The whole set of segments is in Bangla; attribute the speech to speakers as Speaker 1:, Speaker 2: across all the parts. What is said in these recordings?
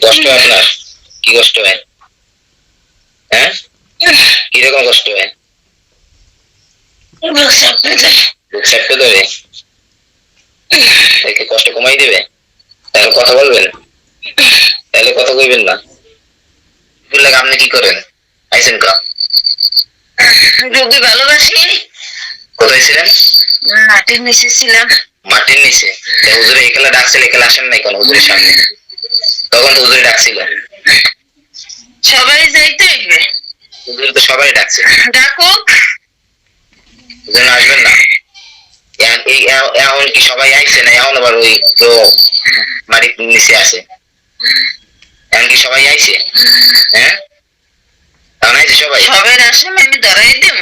Speaker 1: কষ্ট আপনার? কি কষ্ট হয়? হ্যাঁ? কীরকম কষ্ট হয়?
Speaker 2: বুক
Speaker 1: দেখে কষ্ট কমাই দেবে? তাহলে কথা বলবেন? তাহলে কথা কইবেন না? বললে আপনি কি করেন? আইসেন কা?
Speaker 2: রোগী ভালোবাসি।
Speaker 1: কোথায় ছিলেন?
Speaker 2: মাটির নিচে ছিলাম।
Speaker 1: মাটির নিচে? হুজুরে এখানে ডাকছিল এখানে আসেন নাই কোন? হুজুরের সামনে? তখন তো হুজুরে ডাকছিল।
Speaker 2: সবাই যাইতে হইবে
Speaker 1: হুজুরে তো সবাই ডাকছে।
Speaker 2: ডাকুক
Speaker 1: হুজুর আসবেন না। এই এখন কি সবাই আইছে না এখন আবার ওই তো মাটির নিচে আছে? এখন কি সবাই আইছে? হ্যাঁ? এখন আইছে সবাই?
Speaker 2: সবাই আসলে আমি ধরাই দেব।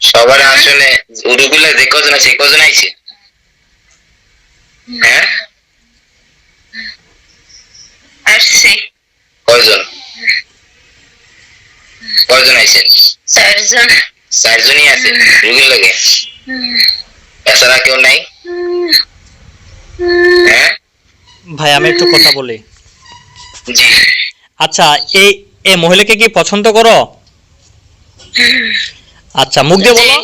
Speaker 1: সবার আসলে উড়ুগুলা যে কজন আছে কজন আইছে? হ্যাঁ?
Speaker 2: আসছি।
Speaker 1: কয়জন? কয়জন আইছেন
Speaker 2: চারজন।
Speaker 1: চারজনই আছে রুগীর লাগে? এছাড়া কেউ নাই? হ্যাঁ?
Speaker 3: ভাই আমি একটু কথা বলি।
Speaker 1: জি।
Speaker 3: আচ্ছা এই এই মহিলাকে কি পছন্দ করো? আচ্ছা মুখ দিয়ে বলো।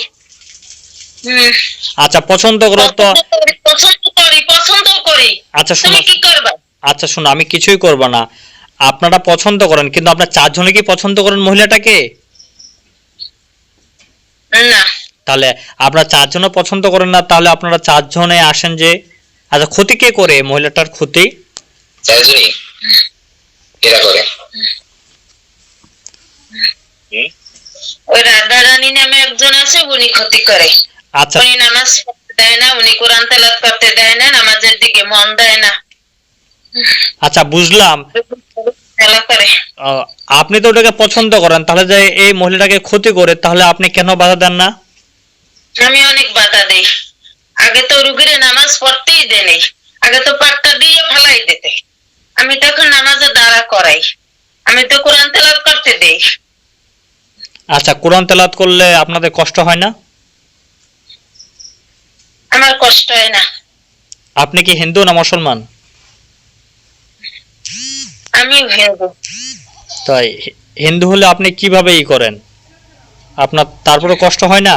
Speaker 3: আচ্ছা পছন্দ করো তো।
Speaker 2: পছন্দ করি, পছন্দ করি
Speaker 3: আচ্ছা শোনো।
Speaker 2: কি করবা?
Speaker 3: আচ্ছা শোনো আমি কিছুই করব না। আপনারা পছন্দ করেন কিন্তু আপনার চারজনে কি পছন্দ করেন মহিলাটাকে?
Speaker 2: না।
Speaker 3: তাহলে আপনারা চারজনও পছন্দ করেন না তাহলে আপনারা চারজনে আসেন যে আচ্ছা ক্ষতি কে করে মহিলাটার ক্ষতি?
Speaker 1: চারজনই। এরা করে।
Speaker 2: ওই রাধা রানী নামে একজন আছে উনি ক্ষতি করে।
Speaker 3: আচ্ছা।
Speaker 2: উনি নামাজ পড়তে দেয় না উনি কোরআন তেলাত করতে দেয় না নামাজের দিকে মন দেয় না।
Speaker 3: আচ্ছা বুঝলাম। আপনি তো ওটাকে পছন্দ করেন তাহলে যে এই মহিলাটাকে ক্ষতি করে তাহলে আপনি কেন বাধা দেন না?
Speaker 2: আমি অনেক বাধা দেই। আগে তো রুগীরে নামাজ পড়তেই দে নেই আগে তো পাট্টা দিয়ে ফেলাই দিতে। আমি তখন নামাজে দাঁড়া করাই। আমি তো কোরআন তেলাত করতে দেই।
Speaker 3: আচ্ছা কোরআন তেলাত করলে আপনাদের কষ্ট হয় না?
Speaker 2: আমার কষ্ট হয় না।
Speaker 3: আপনি কি হিন্দু না মুসলমান?
Speaker 2: আমি হিন্দু।
Speaker 3: তাই হিন্দু হলে আপনি কীভাবে ই করেন? আপনার তারপরে কষ্ট হয় না?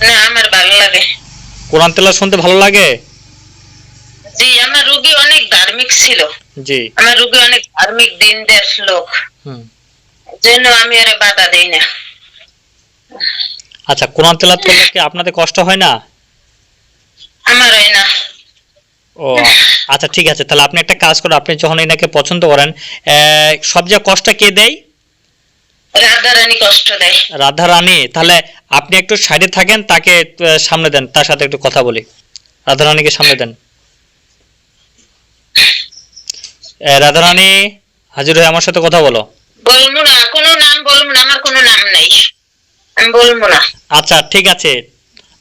Speaker 2: না আমার ভালো লাগে।
Speaker 3: কোরআন তেলাত শুনতে ভালো লাগে?
Speaker 2: জি আমার রুগী অনেক ধার্মিক ছিল।
Speaker 3: জি।
Speaker 2: আমার রুগী অনেক ধার্মিক দিন দেশ লোক।
Speaker 3: হুম।
Speaker 2: জন্য আমি আরে বাধা দেই না।
Speaker 3: আচ্ছা কোরআন তেলাত করলে কি আপনাদের কষ্ট হয় না?
Speaker 2: আমার হয় না।
Speaker 3: ও আচ্ছা ঠিক আছে তাহলে আপনি একটা কাজ করুন আপনি যখন এনাকে পছন্দ করেন সবচেয়ে কষ্ট কে দেয়?
Speaker 2: রাধা রানী কষ্ট দেয়।
Speaker 3: রাধা রানী তাহলে আপনি একটু সাইডে থাকেন তাকে সামনে দেন তার সাথে একটু কথা বলি। রাধা রানীকে সামনে দেন। এ, রাধা রানী হাজির হয়ে আমার সাথে কথা বলো।
Speaker 2: বলব না কোনো নাম বলব না আমার কোনো নাম নাই। আমি বলব না।
Speaker 3: আচ্ছা ঠিক আছে।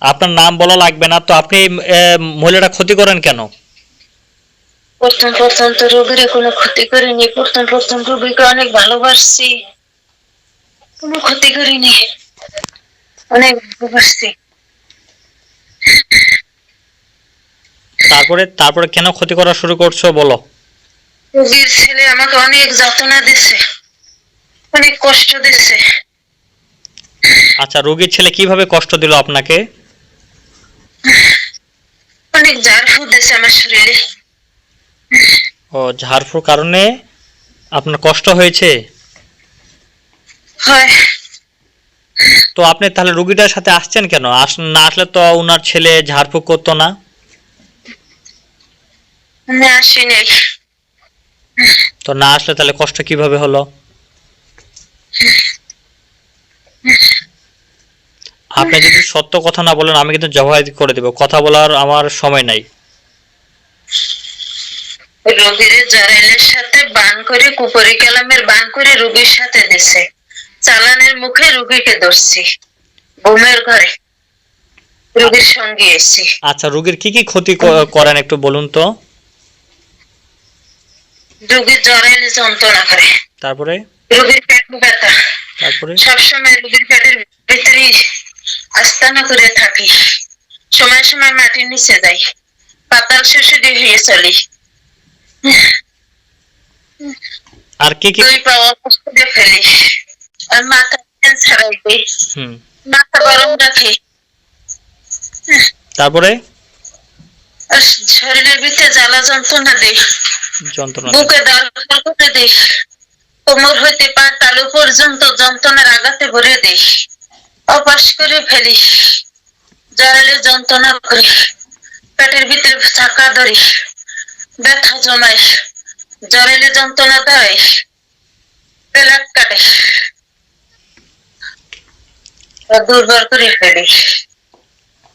Speaker 3: আপনার নাম বলা লাগবে না তো আপনি মহিলাটা ক্ষতি করেন কেন?
Speaker 2: প্রথম প্রথম তো রোগীরে কোনো ক্ষতি করিনি প্রথম প্রথম রোগীকে অনেক ভালোবাসছি। কোনো ক্ষতি করিনি অনেক ভালোবাসছি।
Speaker 3: তারপরে তারপরে কেন ক্ষতি করা শুরু করছ বলো?
Speaker 2: রোগীর ছেলে আমাকে অনেক যাতনা দিচ্ছে অনেক কষ্ট দিচ্ছে
Speaker 3: আচ্ছা রোগীর ছেলে কীভাবে কষ্ট দিল আপনাকে?
Speaker 2: অনেক ঝাড়ফু দিচ্ছে আমার শরীরে।
Speaker 3: ও ঝাড়ফুঁর কারণে আপনার কষ্ট হয়েছে?
Speaker 2: হয়।
Speaker 3: তো আপনি তাহলে রুগীটার সাথে আসছেন কেন? না আসলে তো ওনার ছেলে ঝাড়ফুঁক করতো না। তো না আসলে তাহলে কষ্ট কীভাবে হলো? আপনি যদি সত্য কথা না বলেন আমি কিন্তু জবাব করে দেবো। কথা বলার আমার সময় নাই।
Speaker 2: রোগীর জরাইলের সাথে বান করে কুপরি কালামের বান করে রোগীর সাথে দিছে। চালানের মুখে রোগীকে ধরছি। বোমের ঘরে রোগীর সঙ্গে এসছি।
Speaker 3: আচ্ছা রুগীর কি কি ক্ষতি করেন একটু বলুন তো?
Speaker 2: রোগীর জরাইলে যন্ত্রণা করে।
Speaker 3: তারপরে?
Speaker 2: রোগীর পেট ব্যথা।
Speaker 3: তারপরে?
Speaker 2: সবসময় রোগীর পেটের ভিতরে আস্তানা করে থাকি। সময় সময় মাটির নিচে যাই। পাতাল শুশুরি হয়ে চলি।
Speaker 3: আর কি কি?
Speaker 2: দুই পা অবশ করে ফেলি আর মাথা
Speaker 3: হুম।
Speaker 2: মাথা গরম রাখি।
Speaker 3: তারপরে?
Speaker 2: শরীরের ভিতরে জ্বালা যন্ত্রণা দিই
Speaker 3: যন্ত্রণা
Speaker 2: বুকে দরকার করে দিই কোমর হইতে পা তালু পর্যন্ত যন্ত্রণার আঘাতে ভরে দিই অপাস করে ফেলি জড়ালে যন্ত্রণা করি। পেটের ভিতরে চাকা ধরি ব্যথা জমাই জড়ালে যন্ত্রণা ধরে পেলাক কাটে দুর্বল করে ফেলি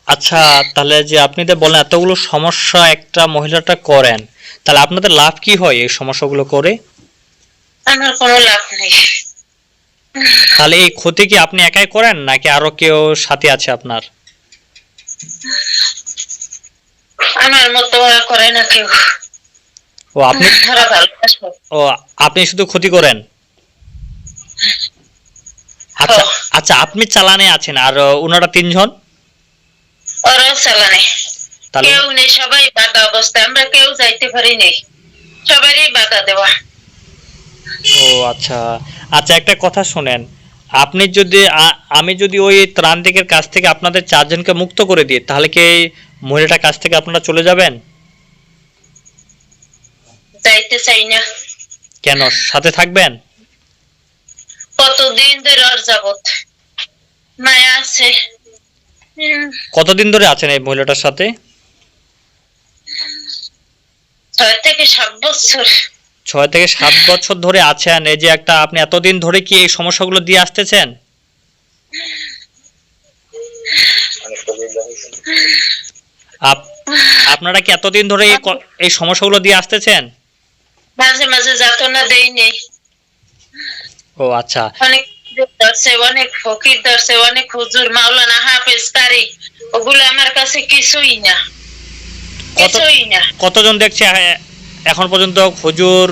Speaker 3: আচ্ছা তাহলে যে আপনি যে বলেন এতগুলো সমস্যা একটা মহিলাটা করেন তাহলে আপনাদের লাভ কি হয় এই সমস্যাগুলো করে?
Speaker 2: আমার কোনো লাভ নেই।
Speaker 3: তাহলে এই ক্ষতি কি আপনি একাই করেন নাকি আরও কেউ সাথে আছে আপনার?
Speaker 2: আমার মতো করে না কেউ।
Speaker 3: ও আপনি ও আপনি শুধু ক্ষতি করেন? আচ্ছা আচ্ছা আপনি চালানে আছেন আর ওনারা তিনজন?
Speaker 2: ওরাও চালানে।
Speaker 3: তাহলে
Speaker 2: কেউ নেই সবাই বাধা অবস্থা আমরা কেউ যাইতে পারি নেই। সবারই বাধা দেওয়া।
Speaker 3: ও আচ্ছা। আচ্ছা একটা কথা শুনেন। আপনি যদি আমি যদি ওই ত্রান্তিকের কাছ থেকে আপনাদের চারজনকে মুক্ত করে দিই তাহলে কি মহিলাটার কাছ থেকে আপনারা চলে যাবেন?
Speaker 2: যাইতে চাই না।
Speaker 3: কেন? সাথে থাকবেন?
Speaker 2: কতদিন ধরে ওর যাবত মায়া আছে।
Speaker 3: কতদিন ধরে আছেন এই মহিলাটার সাথে?
Speaker 2: ছয় থেকে সাত বছর।
Speaker 3: ছয় থেকে সাত বছর ধরে আছেন। এই যে একটা আপনি এতদিন ধরে কি এই সমস্যাগুলো দিয়ে আসতেছেন? আপ- আপনারা কি এতদিন ধরে এই সমস্যাগুলো দিয়ে আসতেছেন?
Speaker 2: মাঝে মাঝে যাতনা দেই নেই
Speaker 3: ও আচ্ছা।
Speaker 2: অনেক ধরছে অনেক ফকির ধরছে অনেক হুজুর মাওলানা হাফেজ কারি ওগুলো আমার কাছে কিছুই না। কিছুই না।
Speaker 3: কতজন দেখছে এখন পর্যন্ত হুজুর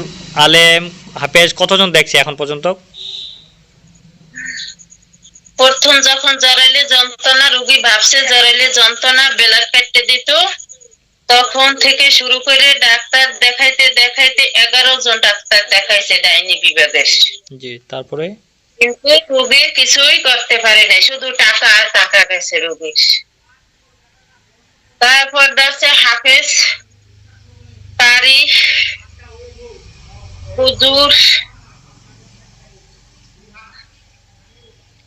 Speaker 3: আলেম হাফেজ কতজন দেখছে এখন পর্যন্ত?
Speaker 2: প্রথম যখন জরাইলে যন্ত্রণা রুগী ভাবছে জরাইলে যন্ত্রণা বেলার কাটতে দিত। তখন থেকে শুরু করে ডাক্তার দেখাইতে দেখাইতে এগারো জন ডাক্তার দেখাইছে ডাইনি বিভাগের
Speaker 3: জি তারপরে?
Speaker 2: কিন্তু রুগী কিছুই করতে পারে নাই শুধু টাকা আর টাকা গেছে রুগীর। তারপর ধরছে হাফেজ পারি হুজুর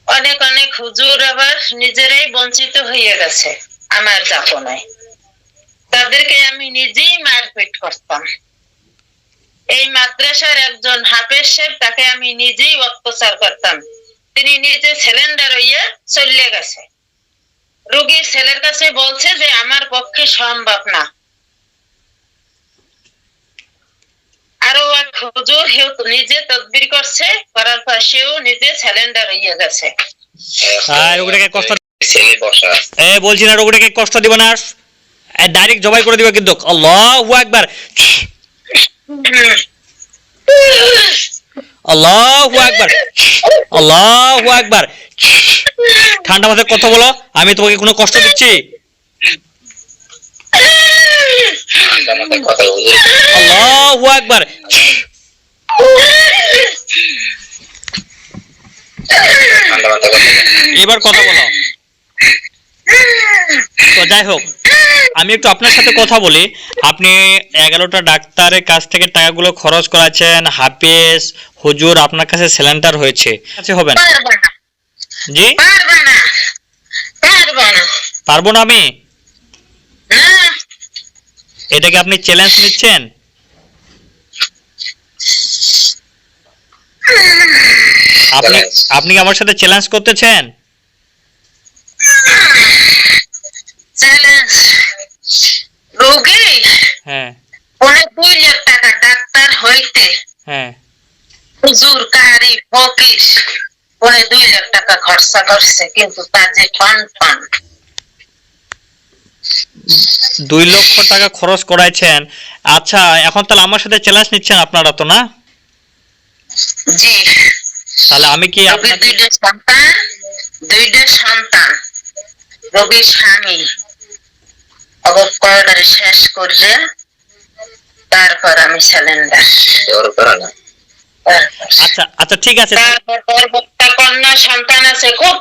Speaker 2: অনেক অনেক হুজুর আবার নিজেরাই বঞ্চিত হয়ে গেছে আমার যাপনায় তাদেরকে আমি নিজেই মারপিট করতাম। এই মাদ্রাসার একজন হাফেজ সাহেব তাকে আমি নিজেই অত্যাচার করতাম। তিনি নিজে সিলিন্ডার হইয়া চলে গেছে। রোগী ছেলের কাছে বলছে যে আমার পক্ষে সম্ভব না। আরও এক হুজুর হেউ নিজে তদবির করছে করার পর সেও নিজে সিলিন্ডার হইয়া গেছে।
Speaker 3: আর ওগুলোকে কষ্ট
Speaker 1: ছেলে বসা।
Speaker 3: এ বলছি না ওগুলোকে কষ্ট দিব না ডাইরেক্ট জবাই করে দিবে কিন্তু। আল্লাহু একবার আল্লাহু একবার আল্লাহু একবার ঠান্ডা মাথায় কথা বলো আমি তোমাকে কোনো কষ্ট দিচ্ছি? আল্লাহু। এবার কথা বলো। তো যাই হোক আমি একটু আপনার সাথে কথা বলি। আপনি এগারোটা ডাক্তারের কাছ থেকে টাকাগুলো খরচ করাচ্ছেন হাফেজ হুজুর আপনার কাছে সিলিন্ডার হয়েছে। কাছে হবেন
Speaker 2: পারবা না।
Speaker 3: জি?
Speaker 2: পারবা না। পারবা না।
Speaker 3: পারব না আমি? এটাকে আপনি চ্যালেঞ্জ নিচ্ছেন? আপনি আপনি কি আমার সাথে চ্যালেঞ্জ করতেছেন?
Speaker 2: চ্যালেঞ্জ। রোগী?
Speaker 3: হ্যাঁ।
Speaker 2: অনেক দুই লাখ টাকা ডাক্তার হইতে।
Speaker 3: হ্যাঁ।
Speaker 2: হুজুর কারি ফকির পরে দুই লাখ টাকা খরচা করছে কিন্তু তার যে ফান ফান
Speaker 3: দুই লক্ষ টাকা খরচ করাইছেন। আচ্ছা এখন তাহলে আমার সাথে চ্যালেঞ্জ নিচ্ছেন আপনারা তো না?
Speaker 2: জি।
Speaker 3: তাহলে আমি কি আপনাকে
Speaker 2: দুইটা সন্তান দুইটা সন্তান। রোগীর স্বামী। অবকরণের শেষ করলে তারপর আমি সিলিন্ডার
Speaker 3: আচ্ছা আচ্ছা ঠিক আছে।
Speaker 2: তারপর তোর কন্যা সন্তান আছে খুব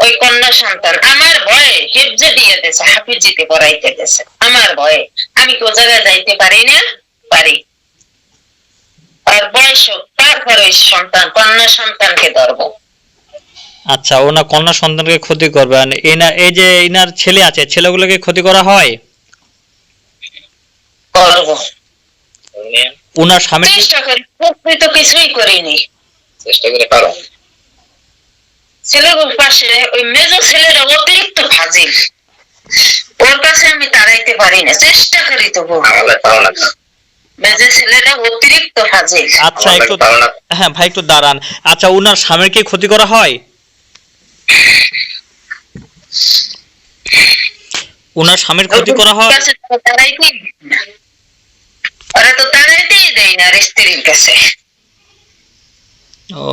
Speaker 2: ওই কন্যা সন্তান আমার ভয়ে হেফজে দিয়ে দেছে হাফিজিতে পড়াইতে দেছে আমার ভয়ে। আমি কো জায়গায় যাইতে পারি না? পারি। আর বয়স হোক, তারপর ওই সন্তান কন্যা সন্তানকে ধরবো।
Speaker 3: আচ্ছা ওনার কন্যা সন্তানকে ক্ষতি করবে। আর এনা এই যে ইনার ছেলে আছে ছেলেগুলোকে ক্ষতি করা হয়? ওনার স্বামী
Speaker 2: চেষ্টা করি তো কিছুই করিনি।
Speaker 1: চেষ্টা করে পারো।
Speaker 2: ছেলেগুলোর পাশে ওই মেজো ছেলেরা অতিরিক্ত ফাজিল। ওর কাছে আমি পারি না চেষ্টা করি তবু
Speaker 1: আমাদের পারো না।
Speaker 2: মেজো ছেলেরা অতিরিক্ত ফাজিল।
Speaker 3: আচ্ছা একটু হ্যাঁ ভাই একটু দাঁড়ান। আচ্ছা ওনার স্বামীর কি ক্ষতি করা হয়? ওনার স্বামীর ক্ষতি করা হয়।
Speaker 2: ওরা তো তাড়াইতেই দেয়। না স্ত্রীর কাছে।
Speaker 3: ও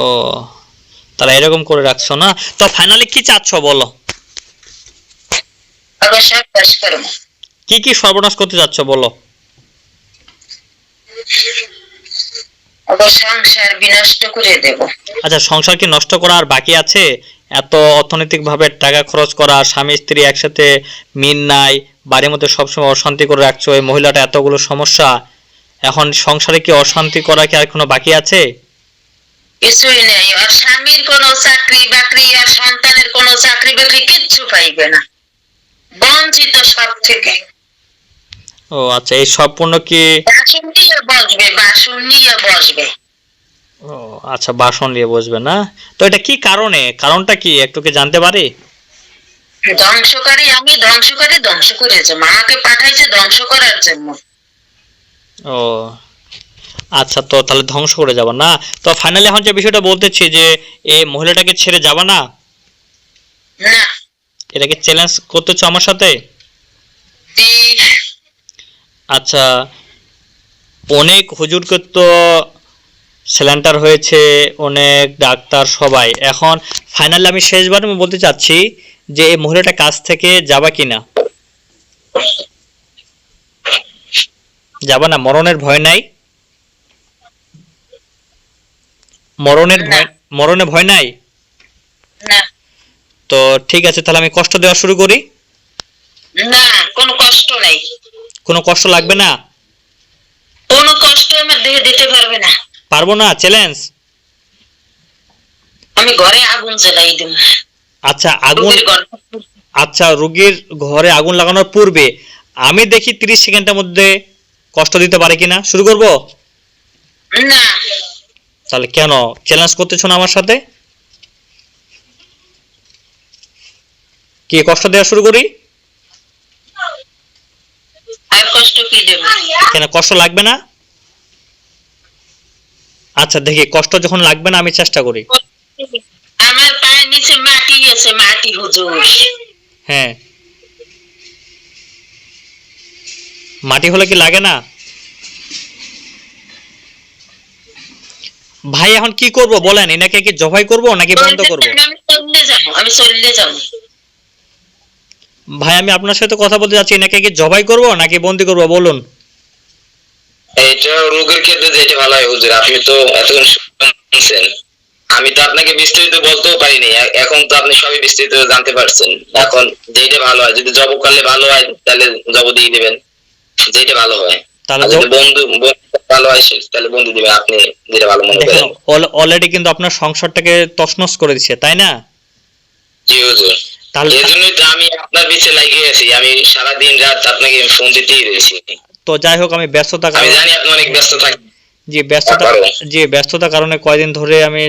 Speaker 3: তাহলে এরকম করে রাখছো না? তো ফাইনালি কি চাচ্ছ বলো? কি কি সর্বনাশ করতে চাচ্ছ বলো?
Speaker 2: আবার সংসার বিনষ্ট করে দেব।
Speaker 3: আচ্ছা সংসার কি নষ্ট করা আর বাকি আছে? এত অর্থনৈতিক ভাবে টাকা খরচ করা স্বামী স্ত্রী একসাথে মিল নাই বাড়ির মধ্যে সবসময় অশান্তি করে রাখছো এই মহিলাটা এতগুলো সমস্যা। এখন সংসারে কি অশান্তি করা কি আর কোনো বাকি আছে?
Speaker 2: কিছুই নেই আর স্বামীর কোনো চাকরি বাকরি আর সন্তানের কোনো চাকরি বাকরি কিচ্ছু পাইবে না। বঞ্চিত সব থেকে
Speaker 3: ও আচ্ছা এই সম্পূর্ণ কি
Speaker 2: বাসন নিয়ে বসবে বাসন নিয়ে বসবে।
Speaker 3: ও আচ্ছা বাসন নিয়ে বসবে না? তো এটা কি কারণে? কারণটা কি? একটু কি জানতে পারি?
Speaker 2: ধ্বংসকারী আমি ধ্বংসকারী ধ্বংস করেছে। মাকে পাঠাইছে ধ্বংস করার জন্য।
Speaker 3: ও আচ্ছা তো তাহলে ধ্বংস করে যাবা না? তো ফাইনালি এখন যে বিষয়টা বলতেছি যে এই মহিলাটাকে ছেড়ে যাবা না?
Speaker 2: না।
Speaker 3: এটাকে চ্যালেঞ্জ করতেছো আমার সাথে? আচ্ছা অনেক হুজুরকে তো স্যালেন্টার হয়েছে অনেক ডাক্তার সবাই। এখন ফাইনালি আমি শেষবার আমি বলতে চাচ্ছি যে এই মহিলাটা কাছ থেকে যাবা কিনা? যাবা না মরণের ভয় নাই? মরণের ভয় মরণে ভয় নাই?
Speaker 2: না।
Speaker 3: তো ঠিক আছে তাহলে আমি কষ্ট দেওয়া শুরু করি।
Speaker 2: না কোনো কষ্ট নেই।
Speaker 3: কোনো কষ্ট লাগবে না?
Speaker 2: কোনো কষ্ট আমার দেহে দিতে পারবে না।
Speaker 3: পারব না? চ্যালেঞ্জ
Speaker 2: আমি ঘরে আগুন জ্বালাই দিব।
Speaker 3: আচ্ছা আগুন আচ্ছা রোগীর ঘরে আগুন লাগানোর পূর্বে আমি দেখি তিরিশ সেকেন্ডের মধ্যে কষ্ট দিতে পারে কিনা? শুরু করব?
Speaker 2: না।
Speaker 3: তাহলে কেন? চ্যালেঞ্জ করতেছো না আমার সাথে? কি কষ্ট দেওয়া শুরু করি?
Speaker 2: আর কষ্ট কি দেব?
Speaker 3: কেন কষ্ট লাগবে না? আচ্ছা দেখি কষ্ট যখন লাগবে না আমি চেষ্টা করি।
Speaker 2: আমার পায়ের নিচে মাটি আছে মাটি হুজুর।
Speaker 3: হ্যাঁ। মাটি হলে কি লাগে না? ভাই এখন কি করব বলেন? এনাকে কি জবাই করব নাকি বন্ধ করব?
Speaker 2: আমি চললে যাব আমি চললে যাব।
Speaker 3: ভাই আমি আপনার সাথে কথা বলতে যাচ্ছি। এনাকে কি জবাই করব নাকি বন্দি করব? বলুন।
Speaker 1: এটা রোগের ক্ষেত্রে যেটা ভালো হয় হুজুর আপনি তো এতক্ষণ শুনছেন। আমি তো আপনাকে বিস্তারিত বলতেও পারিনি। এখন তো আপনি সবই বিস্তারিত জানতে পারছেন। এখন যেটা ভালো হয় যদি জব করলে ভালো হয় তাহলে জব দিয়ে দিবেন। যেটা ভালো হয়।
Speaker 3: তাহলে
Speaker 1: যদি বন্ধু বন্ধু ভালো তাহলে বন্ধু দিবেন। আপনি যেটা ভালো করেন।
Speaker 3: অলরেডি কিন্তু আপনার সংসারটাকে তছনছ করে দিচ্ছে তাই না?
Speaker 1: জি হুজুর।
Speaker 3: তাহলে
Speaker 1: এই জন্যই তো আমি আপনার পিছে লাগিয়ে আছি। আমি সারাদিন রাত আপনাকে ফোন দিতেই রয়েছি।
Speaker 3: তো যাই হোক আমি ব্যস্ততা
Speaker 1: আমি জানি আপনি অনেক ব্যস্ত থাকেন।
Speaker 3: যে ব্যস্ততা। যে ব্যস্ততার কারণে কয়দিন ধরে আমি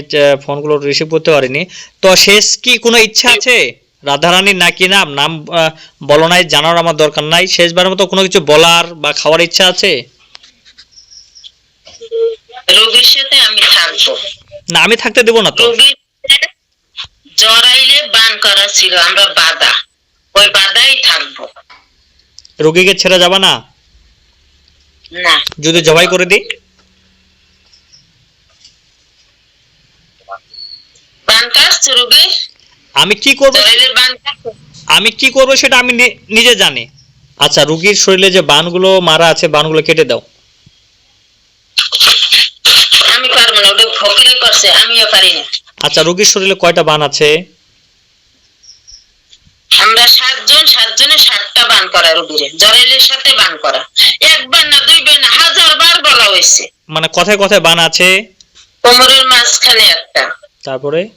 Speaker 3: ফোনগুলো রিসিভ করতে পারিনি। তো শেষ কি কোনো ইচ্ছা আছে? রাধারানীর নাকি নাম? নাম আহ, বলো নাই জানার আমার দরকার নাই। শেষবারের মতো কোনো কিছু বলার বা খাওয়ার ইচ্ছা আছে?
Speaker 2: রোগীর সাথে আমি থাকব।
Speaker 3: না আমি থাকতে দেবো না তো।
Speaker 2: রোগীর জড়াইলে বান করা ছিল আমরা বাধা ওই বাধাই থাকব।
Speaker 3: রোগীকে ছেড়ে যাবা না?
Speaker 2: না।
Speaker 3: যদি জবাই করে দিই? আমি কি করব? আমি কি করব সেটা আমি নিজে জানি। আচ্ছা রোগীর শরীরে যে বানগুলো মারা আছে বানগুলো কেটে দাও।
Speaker 2: না ওটা ফকিরে করছে আমিও পারি না।
Speaker 3: আচ্ছা রোগীর শরীরে কয়টা বান আছে?
Speaker 2: আমরা সাতজন সাতজনে সাতটা বান করা রুগীরে। জরাইলের সাথে বান করা। একবার না দুইবার না হাজার বার বলা হয়েছে।
Speaker 3: মানে কথায় কথায় বান আছে?
Speaker 2: কোমরের মাঝখানে একটা।
Speaker 3: তারপরে?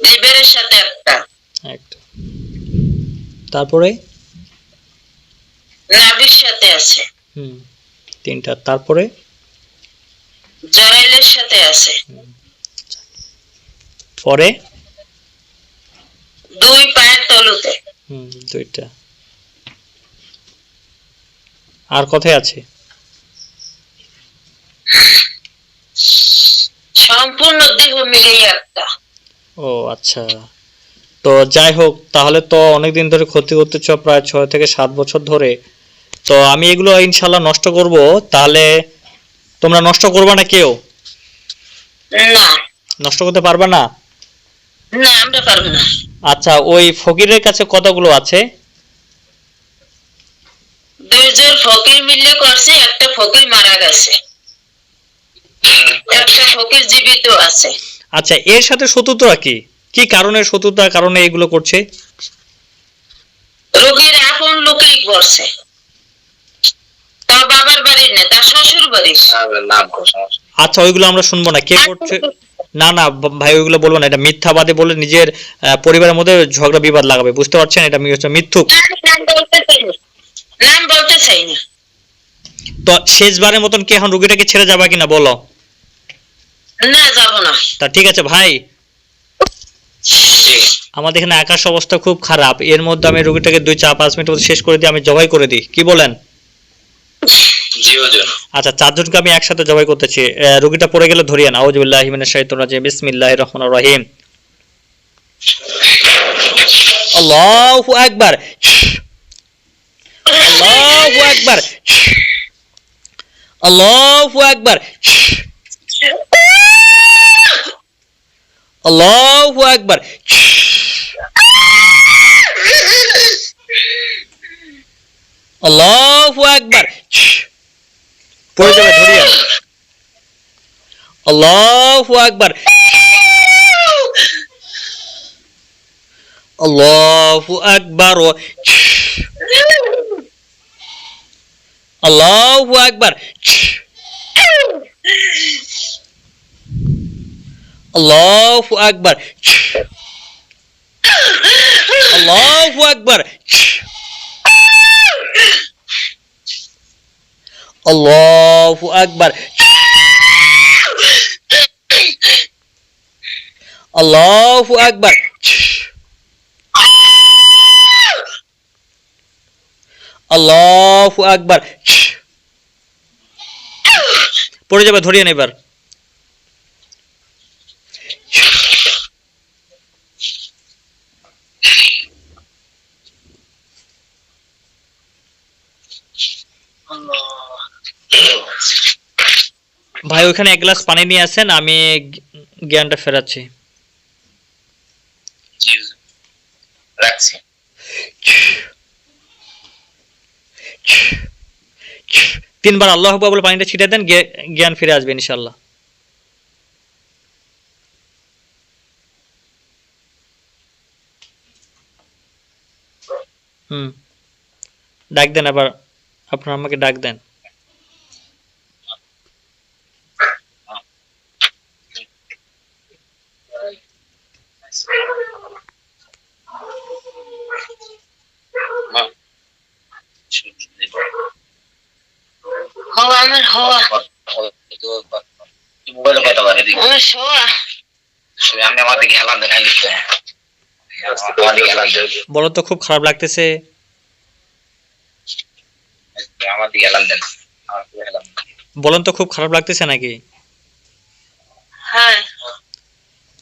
Speaker 2: লিভারের সাথে একটা।
Speaker 3: একটা। তারপরে?
Speaker 2: নাভির সাথে আছে।
Speaker 3: হুম তিনটা। তারপরে?
Speaker 2: জরাইলের সাথে আছে।
Speaker 3: পরে?
Speaker 2: দুই পায়ের তলুতে।
Speaker 3: হুম দুইটা। আর কোথায় আছে?
Speaker 2: সম্পূর্ণ দেহ মিলিয়ে একটা।
Speaker 3: ও আচ্ছা। তো যাই হোক তাহলে তো অনেকদিন ধরে ক্ষতি করতেছ প্রায় ছয় থেকে সাত বছর ধরে। তো আমি এগুলো ইনশাল্লাহ নষ্ট করব। তাহলে তোমরা নষ্ট করবে না কেউ?
Speaker 2: না।
Speaker 3: নষ্ট করতে পারবে না?
Speaker 2: না আমরা পারব না।
Speaker 3: আচ্ছা ওই ফকিরের কাছে কতগুলো আছে?
Speaker 2: দুইজন ফকির মিলে করছে একটা ফকির মারা গেছে। একটা ফকির জীবিত আছে।
Speaker 3: আচ্ছা এর সাথে শত্রুতা কি? কি কারণে শত্রুতার কারণে এগুলো করছে?
Speaker 2: রোগীর আপন লোকেই করছে। তার বাবার বাড়ির না তার শ্বশুর বাড়ির
Speaker 1: নাম
Speaker 3: আচ্ছা ওইগুলো আমরা শুনব না। কে করছে? না। না ভাই ওইগুলো বলব না। এটা মিথ্যাবাদে বলে নিজের আহ, পরিবারের মধ্যে ঝগড়া বিবাদ লাগাবে। বুঝতে পারছেন? এটা হচ্ছে মিথ্যুক।
Speaker 2: নাম বলতে চাই না নাম বলতে চাই
Speaker 3: তো শেষবারের মতন কি এখন রুগীটাকে ছেড়ে যাবে কিনা বলো?
Speaker 2: না যাব না।
Speaker 3: তা ঠিক আছে ভাই। আমাদের এখানে আকাশ অবস্থা খুব খারাপ। এর মধ্যে আমি রুগীটাকে দুই চার পাঁচ মধ্যে শেষ করে দিই আমি জবাই করে দিই। কি বলেন? আচ্ছা চারজনকে আমি একসাথে জবাই করতেছি। রুগীটা পড়ে গেলে ধরিয়ে না আউজুবিল্লাহ হিমিনাশ শাইতানির রাজিম। বিসমিল্লাহির রহমানির রহিম। আল্লাহু আকবার। আল্লাহু আকবার। আল্লাহু আকবার। আল্লাহু আকবার। আল্লাহু আকবার। পড়ে যাবে ধরিয়ে আল্লাহু আকবার। আল্লাহু আকবার আল্লাহু আকবার আল্লাহু আকবার আল্লাহু আকবার আল্লাহু আকবার আল্লাহু আকবার আল্লাহু আকবার পড়ে যাবে ধরিয়ে নেই ভাই ওখানে এক গ্লাস পানি নিয়ে আসেন আমি জ্ঞ- জ্ঞানটা ফেরাচ্ছি।
Speaker 1: রাখছি।
Speaker 3: তিনবার আল্লাহ বলে পানিটা ছিটে দেন জ্ঞান ফিরে আসবে ইনশাল্লাহ হুম। ডাক দেন আবার আপনার আমাকে ডাক দেন
Speaker 1: মা
Speaker 2: হওয়া আমার হওয়া।
Speaker 1: মোবাইল কত করে দিকে
Speaker 2: আমার শোয়া।
Speaker 1: আমি আমার দিকে হেলান দেন লিখতে আমার দিকে হেলান দেন
Speaker 3: বলো তো খুব খারাপ লাগতেছে।
Speaker 1: আমার দিকে হেলান দেন
Speaker 3: বলেন তো খুব খারাপ লাগতেছে নাকি?
Speaker 2: হ্যাঁ।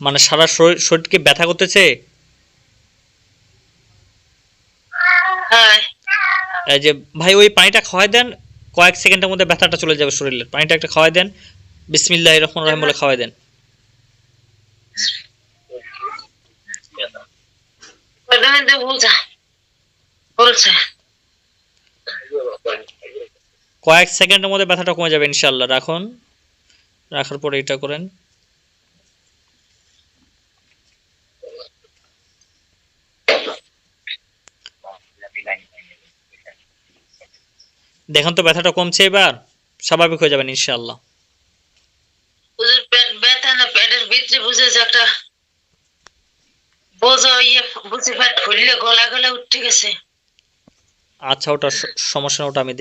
Speaker 3: মানে সারা শরীর শরীর কি ব্যথা করতেছে?
Speaker 2: হ্যাঁ।
Speaker 3: এই যে ভাই ওই পানিটা খাওয়াই দেন কয়েক সেকেন্ডের মধ্যে ব্যথাটা চলে যাবে শরীরের পানিটা একটা খাওয়াই দেন। বিসমিল্লাহ রহমান রহিম বলে খাওয়াই দেন। কয়েক সেকেন্ডের মধ্যে ব্যথাটা কমে যাবে ইনশাল্লাহ রাখুন। রাখার পরে এটা করেন। দেখুন তো ব্যথাটা কমছে এবার স্বাভাবিক হয়ে যাবেন ইনশাআল্লাহ।
Speaker 2: হুজুর পেট ব্যথা না পেটের ভিতরে বুঝে যে একটা বোঝা ইয়ে বুঝে পেট ফুললে গলা গলা উঠে গেছে।
Speaker 3: আচ্ছা ওটা সমস্যা ওটা আমি